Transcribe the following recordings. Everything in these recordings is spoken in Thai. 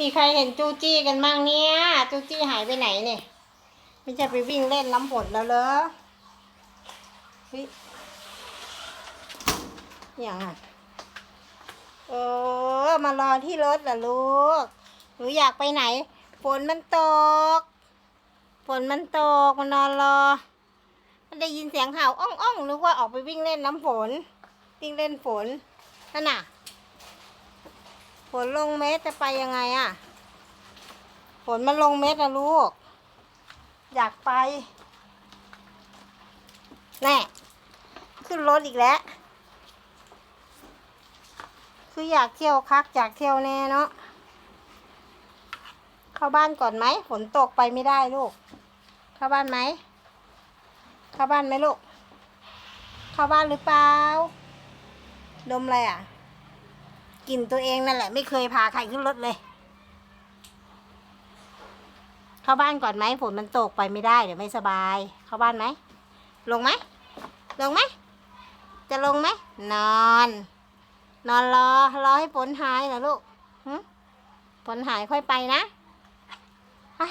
มีใครเห็นจูจี้กันบ้างเนี่ย จูจี้หายไปไหนเนี่ย ไม่จะไปวิ่งเล่นน้ำฝนแล้วเหรอเฮ้ยอย่างอะเออมารอที่รถเหรอลูก หนูอยากไปไหน ฝนมันตก ฝนมันตกมันนอนรอ มันได้ยินเสียงเห่าอ้องอ้องนึกว่าออกไปวิ่งเล่นน้ำฝน วิ่งเล่นฝนนั่นน่ะ นลงเม็ดจะไปยังไงอะฝนมันลงเม็ดนะลูก อยากไป แน่ ขึ้นรถอีกแล้ว คืออยากเที่ยวคัก อยากเที่ยวแน่เนาะ เข้าบ้านก่อนไหม ฝนตกไปไม่ได้ลูก เข้าบ้านไหม เข้าบ้านไหมลูก เข้าบ้านหรือเปล่า ดมอะไรอะ กลิ่นตัวเองนั่นแหละ ไม่เคยพาใครขึ้นรถเลย เข้าบ้านก่อนไหมฝนมันตกไปไม่ได้เดี๋ยวไม่สบาย เข้าบ้านไหม ลงไหม ลงไหม จะลงไหม นอน นอนรอ รอให้ฝนหายเหรอลูกฝนหายค่อยไปนะไป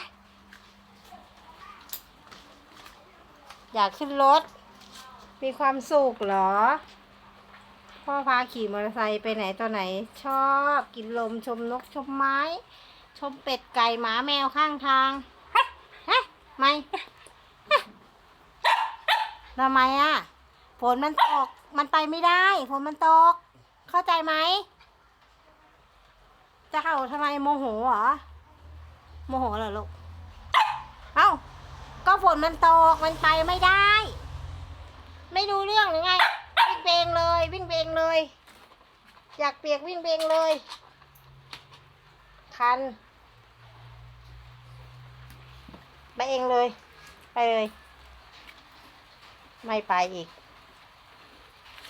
อยากขึ้นรถ มีความสุขเหรอ พ่อพาขี่มอเตอร์ไซค์ไปไหนตอนไหน ชอบกินลมชมนกชมไม้ ชมเป็ดไก่หมาแมวข้างทางฮะไม่ฮะทำไมอะฝนมันตกมันไปไม่ได้ฝนมันตก เข้าใจไหมจะเห่าทำไมโมโหเหรอโมโหเหรอลูกเอ้าก็ฝนมันตกมันไปไม่ได้ ไม่รู้เรื่องหรือไง วิ่งเบงเลย วิ่ง เบงเลย อยากเปียกวิ่งเบงเลย คัน ไปเองเลย ไปเลย ไม่ไปอีก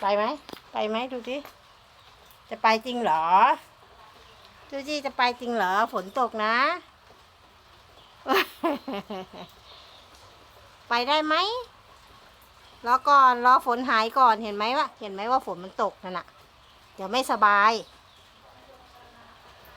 ไปไหม ไปไหมดูสิจะไปจริงเหรอจูจี้จะไปจริงเหรอ ฝนตกนะ ไปได้ไหม รอก่อนรอฝนหายก่อนเห็นไหมว่าเห็นไหมว่าฝนมันตกนั่นน่ะเดี๋ยวไม่สบาย